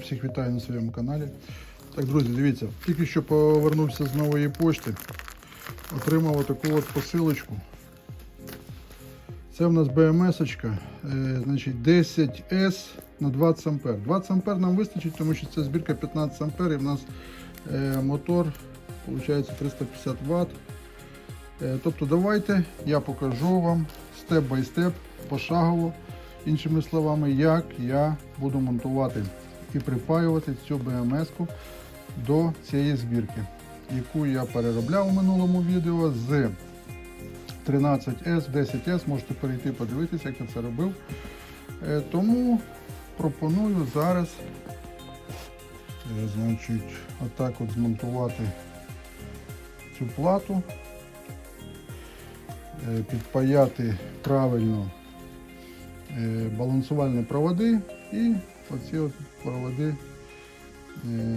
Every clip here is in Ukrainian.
дня, всіх вітаю на своєму каналі. Так, друзі, дивіться, тільки що повернувся з нової пошти, отримав отаку от посилочку. Це в нас БМС, е, значить 10S на 20 ампер. 20 ампер нам вистачить, тому що це збірка 15 ампер і в нас е, мотор виходить 350 Вт. Тобто давайте я покажу вам степ бай степ, пошагово, іншими словами, як я буду монтувати і припаювати цю БМС-ку до цієї збірки, яку я переробляв у минулому відео з 13S, 10S, можете перейти подивитися, як я це робив. Е, Тому пропоную зараз е, значить, отак от змонтувати цю плату, е, підпаяти правильно балансувальні проводи і оці от проводи е,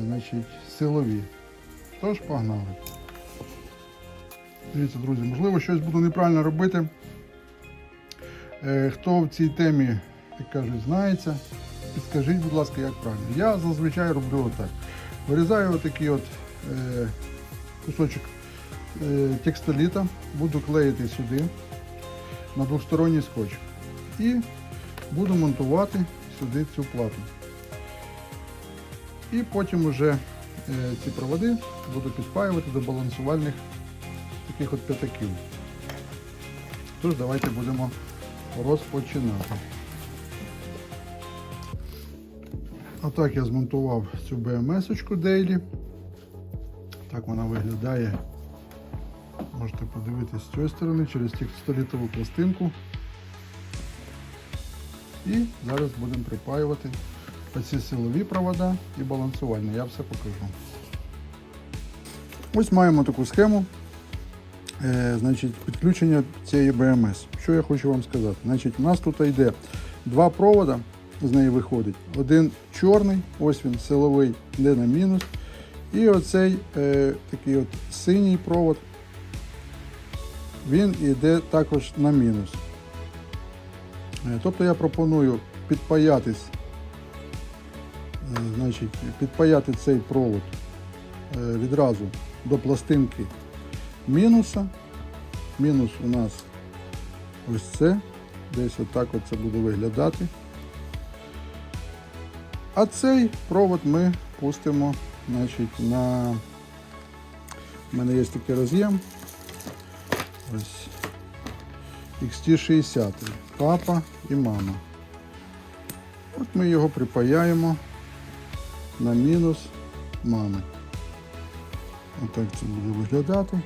значить, силові. Тож погнали. Дивіться, друзі, можливо, щось буду неправильно робити. Е, Хто в цій темі, як кажуть, знається, підскажіть, будь ласка, як правильно. Я зазвичай роблю отак. Вирізаю отакий от е, кусочок текстоліта, буду клеїти сюди на двосторонній скотч. І буду монтувати сюди цю плату. І потім вже е, ці проводи буду підпаювати до балансувальних таких от п'ятаків. Тож давайте будемо розпочинати. Отак я змонтував цю BMS-очку Daily. Так вона виглядає. Можете подивитись з цієї сторони через текстолітову пластинку. І зараз будемо припаювати оці силові провода і балансувальні. Я все покажу. Ось маємо таку схему. Е, значить, підключення цієї BMS. Що я хочу вам сказати? Значить, у нас тут йде два провода, з неї виходить. Один чорний, ось він силовий, йде на мінус. І оцей е, такий от синій провод, він йде також на мінус. Е, тобто я пропоную підпаятись, е, значить, підпаяти цей провод е, відразу до пластинки мінуса. Мінус у нас ось це. Десь отак от це буде виглядати. А цей провод ми пустимо значить, на. У мене є такий роз'єм. Ось XT60. Папа і мама. От ми його припаяємо на мінус мами. Отак це буде виглядати.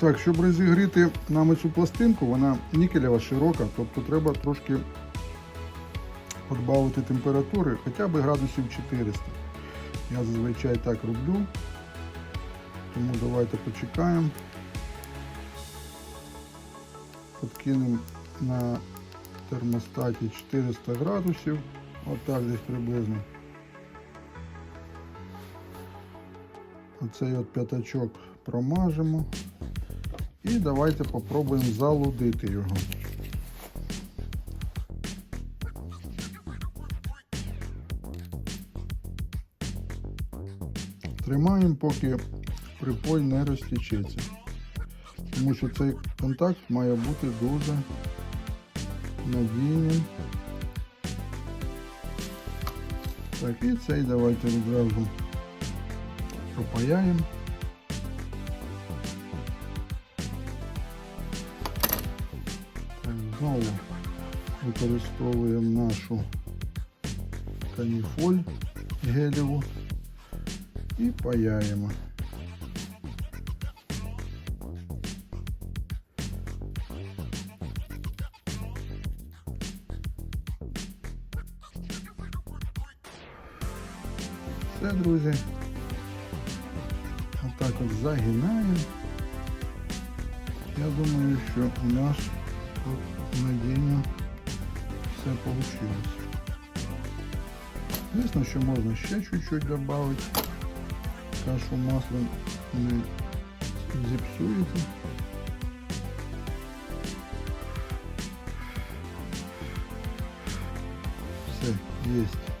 Так, щоб розігріти нам цю пластинку, вона нікелева широка, тобто треба трошки подбавити температури, хоча б градусів 400. Я зазвичай так роблю. Тому давайте почекаємо. Подкинемо на термостаті 400 градусів. Отак десь приблизно. Оцей от п'ятачок промажемо. І давайте попробуємо залудити його. Тримаємо, поки припой не розтічеться. Тому що цей контакт має бути дуже надійним. Так, і цей давайте відразу пропаяємо. Знову використовуємо нашу каніфоль гелеву і паяємо. друзі. Отак от загинаємо. Я думаю, що у нас тут надійно все вийшло. Звісно, що можна ще чуть-чуть додати. Кашу маслом не зіпсуєте. Єсть. Так.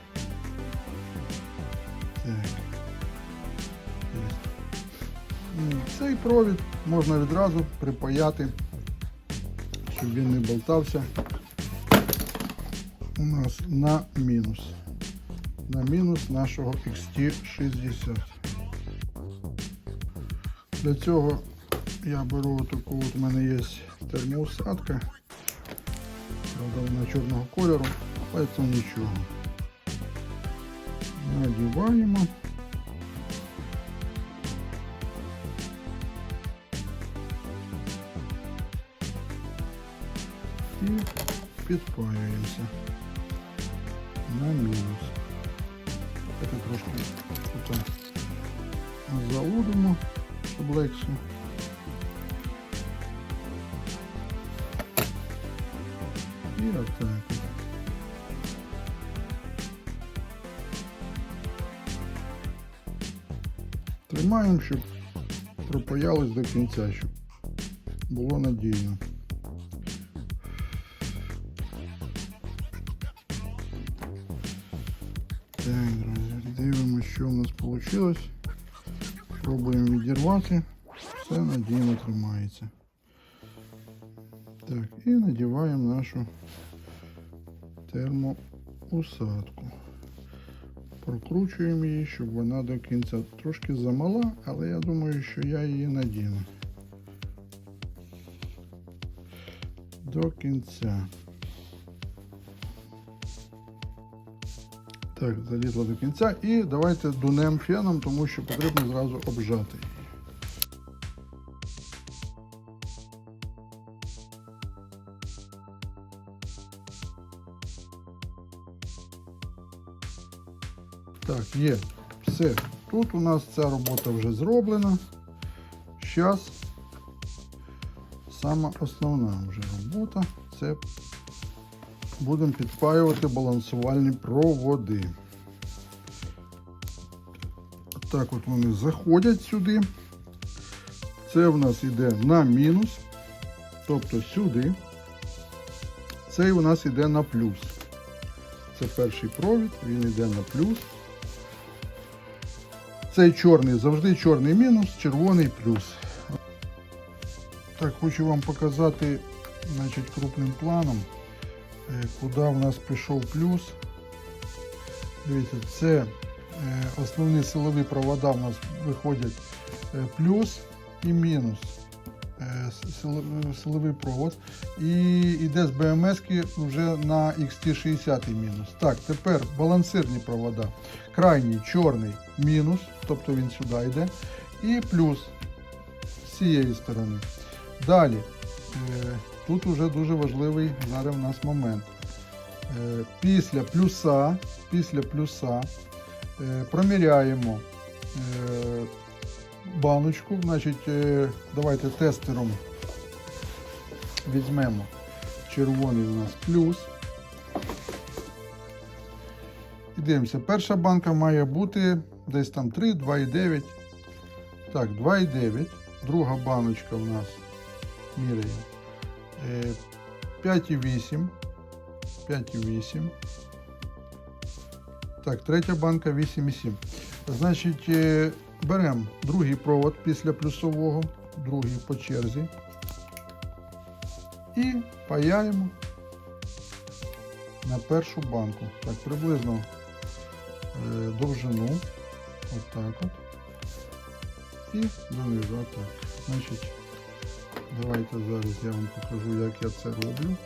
Провід можна відразу припаяти, щоб він не болтався. У нас на мінус. На мінус нашого XT60. Для цього я беру таку, от у мене є термоусадка. Правда, вона чорного кольору, але це нічого. Надіваємо. Підпаюємося на мінус. Це трошки тут залудимо, щоб. І отак. Тримаємо, щоб пропаялось до кінця, щоб було надійно. Що в нас вийшло. Пробуємо відірвати. Все надійно тримається. Так, і надіваємо нашу термоусадку. Прокручуємо її, щоб вона до кінця трошки замала, але я думаю, що я її надіну. До кінця. Так, залізла до кінця. І давайте дунем феном, тому що потрібно зразу обжати. Так, є. Все. Тут у нас ця робота вже зроблена. Зараз сама основна вже робота. Це будемо підпаювати балансувальні проводи. Так от вони заходять сюди. Це в нас йде на мінус, тобто сюди. Цей у нас йде на плюс. Це перший провід, він йде на плюс. Цей чорний завжди чорний мінус, червоний плюс. Так, хочу вам показати значить, крупним планом, куди в нас пішов плюс. Дивіться, це е, основні силові провода в нас виходять е, плюс і мінус. Е, Силовий провод. І йде з БМС вже на XT60 мінус. Так, тепер балансирні провода. Крайній чорний мінус, тобто він сюди йде. І плюс з цієї сторони. Далі, е, тут вже дуже важливий зараз в нас момент. Е, Після плюса, після плюса е, проміряємо е, баночку. Значить, давайте тестером візьмемо червоний у нас плюс. І дивимося, перша банка має бути десь там 3, 2,9. Так, 2,9. Друга баночка у нас міряє. Е, 5,8. 5,8. Так, третя банка 8,7. Значить, е, беремо другий провод після плюсового, другий по черзі. І паяємо на першу банку. Так, приблизно е, довжину. Отак от. І донизу отак. Значить, давайте зараз я вам покажу, як я це роблю.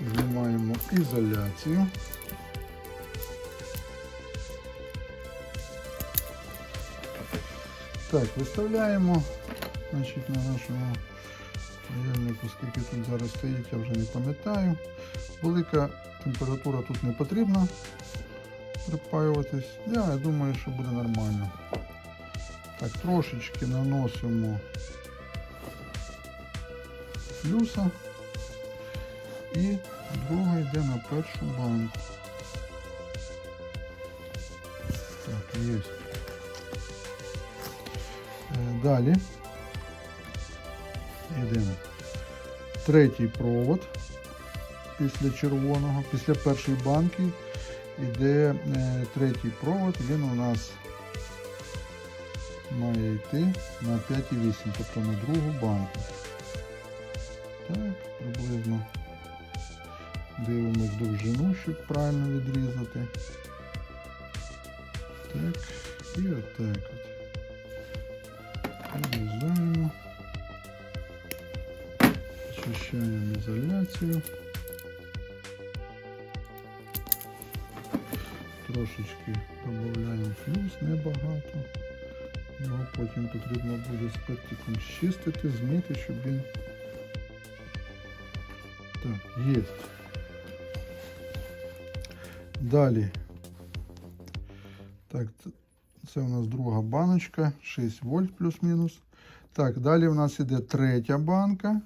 Знімаємо ізоляцію. Так, виставляємо значить, на нашому паяльнику, скільки тут зараз стоїть, я вже не пам'ятаю. Велика температура тут не потрібна припаюватись. Я думаю, що буде нормально. Так, трошечки наносимо плюса і друга йде на першу банку. Так, є. Е, Далі йдемо третій провод після червоного, після першої банки йде е, третій провод, він у нас має йти на 5,8, тобто на другу банку. Так, приблизно дивимось довжину, щоб правильно відрізати. Так, і отак от. Відрізаємо. Очищаємо ізоляцію. Трошечки додаємо флюс, небагато. Його потім потрібно буде спиртиком щистити, змити, щоб він. Так, є. Далі. Так, це у нас друга баночка, 6 вольт плюс-мінус. Так, далі у нас іде третя банка.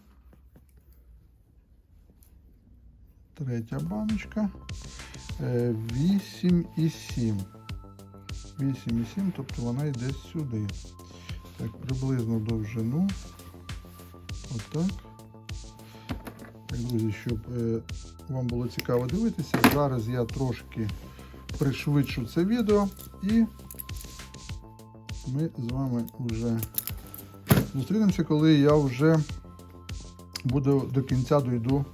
Третя баночка. Е, 8,7. 8,7, тобто вона йде сюди. Так, приблизно довжину. Отак. Так, друзі, щоб е, вам було цікаво дивитися, зараз я трошки пришвидшу це відео і ми з вами вже зустрінемося, коли я вже буду до кінця дойду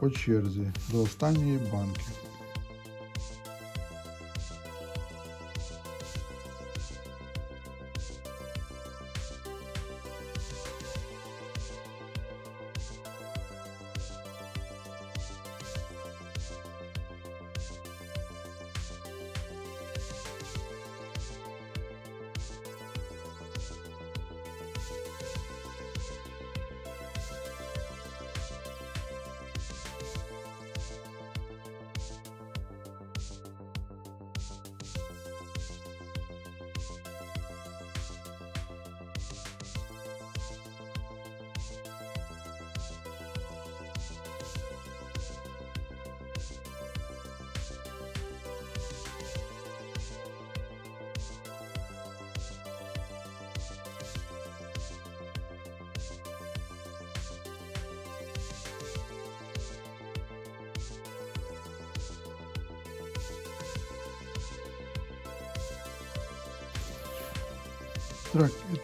по черзі до останньої банки.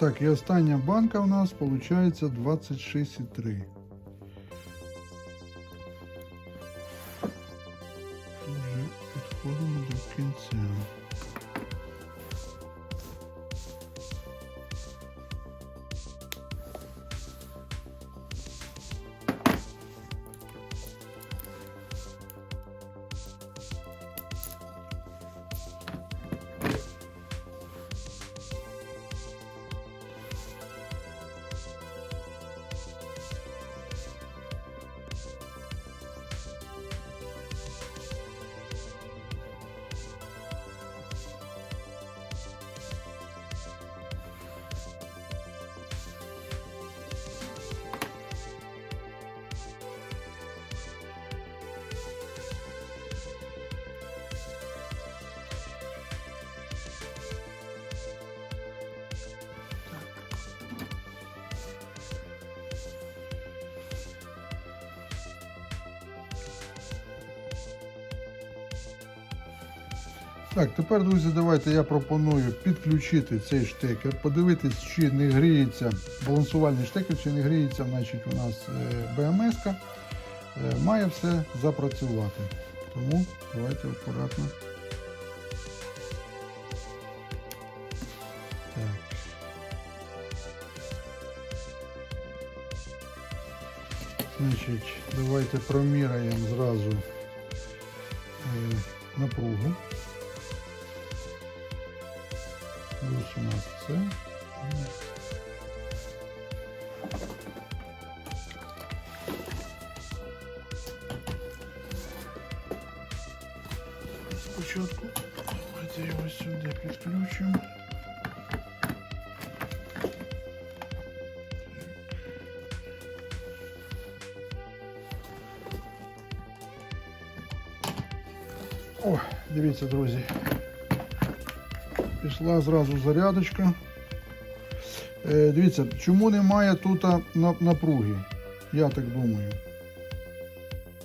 Так, і остання банка у нас виходить 26,3. Вже підходимо до кінця. Так, тепер, друзі, давайте я пропоную підключити цей штекер, подивитись, чи не гріється балансувальний штекер, чи не гріється значить, у нас БМС. -ка. Е, Має все запрацювати. Тому давайте акуратно. Так. Значить, давайте проміряємо зразу е, напругу. Плюс у нас це. Спочатку давайте його сюди підключимо. О, дивіться, друзі. Пішла зразу зарядочка. Е, дивіться, чому немає тут напруги? Я так думаю.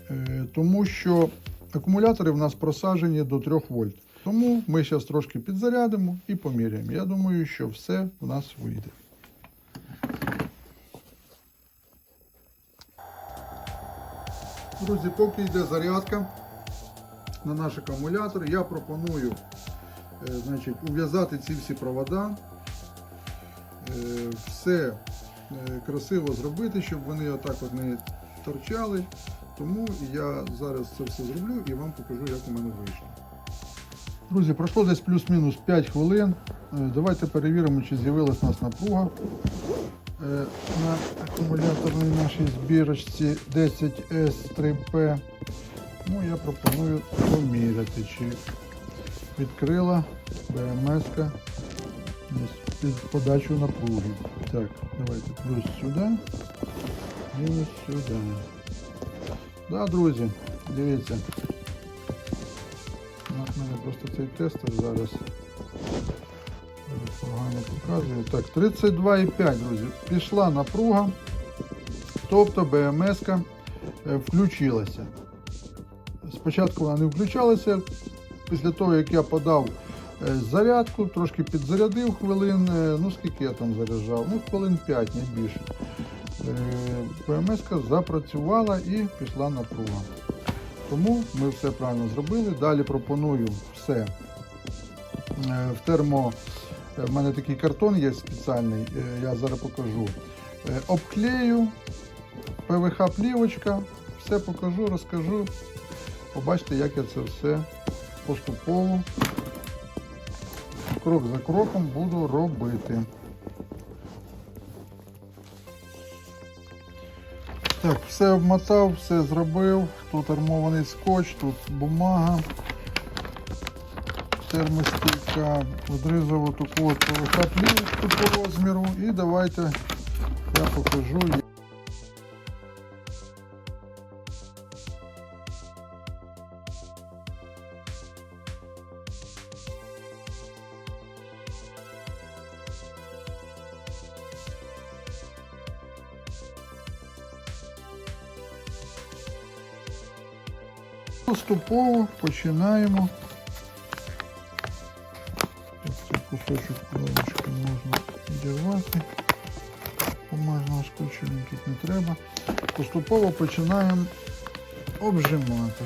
Е, Тому що акумулятори в нас просаджені до 3 вольт. Тому ми зараз трошки підзарядимо і поміряємо. Я думаю, що все в нас вийде. Друзі, поки йде зарядка на наш акумулятор, я пропоную значить, ув'язати ці всі провода, е, все е, красиво зробити, щоб вони отак от не торчали. Тому я зараз це все зроблю і вам покажу, як у мене вийшло. Друзі, пройшло десь плюс-мінус 5 хвилин. Е, Давайте перевіримо, чи з'явилась у нас напруга. Е, На акумуляторній нашій збірочці 10S3P. Ну, я пропоную поміряти, чи відкрила БМС під подачу напруги. Так, давайте плюс сюди, мінус сюди. Да, друзі, дивіться. У мене просто цей тестер зараз погано показує. Так, 32,5, друзі. Пішла напруга, тобто БМС включилася. Спочатку вона не включалася. Після того, як я подав е, зарядку, трошки підзарядив хвилин, е, ну скільки я там заряджав, ну хвилин 5, не більше. ПМС запрацювала і пішла напруга. Тому ми все правильно зробили. Далі пропоную все е, в термо. е, В мене такий картон є спеціальний, е, я зараз покажу. Е, Обклею, ПВХ плівочка, все покажу, розкажу. Побачите, як я це все поступово, крок за кроком буду робити. Так, все обмотав, все зробив. Тут армований скотч, тут бумага, термостійка, відрізав таку от ПВХ по розміру. І давайте я покажу. Поступово починаємо. Цей кусочок пленочки можна дірвати. Бумажного скотчу мені тут не треба. Поступово починаємо обжимати.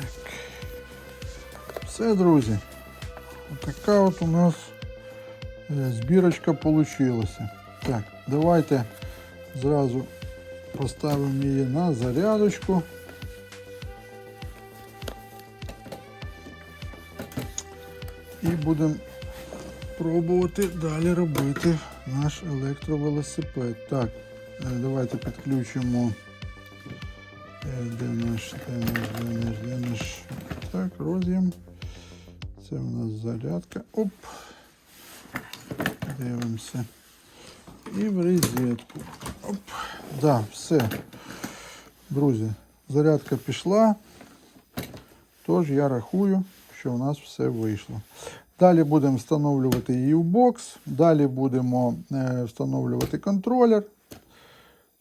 Так. Все, друзі. Така от у нас е, збірочка получилася. Так, давайте зразу поставимо її на зарядочку. І будемо пробувати далі робити наш електровелосипед. Так, е, давайте підключимо. Наш, де наш, де. Так, роз'єм. Це у нас зарядка. Оп. Дивимося. І в розетку. Оп. Да, все. Друзі, зарядка пішла. Тож я рахую, що у нас все вийшло. Далі будемо встановлювати її в бокс. Далі будемо е, встановлювати контролер,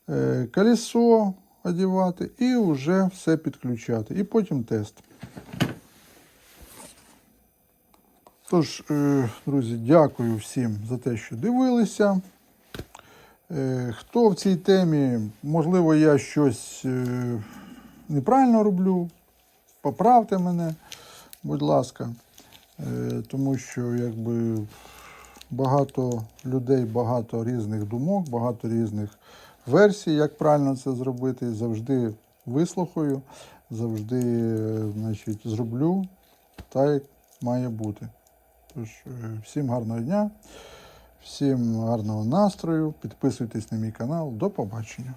е, колесо одягати і вже все підключати. І потім тест. Тож, е, друзі, дякую всім за те, що дивилися. Е, Хто в цій темі, можливо, я щось е, неправильно роблю. поправте мене, будь ласка. Тому що якби багато людей, багато різних думок, багато різних версій, як правильно це зробити. Завжди вислухаю, завжди е, значить, зроблю так, як має бути. Тож, е, всім гарного дня, всім гарного настрою. Підписуйтесь на мій канал. До побачення.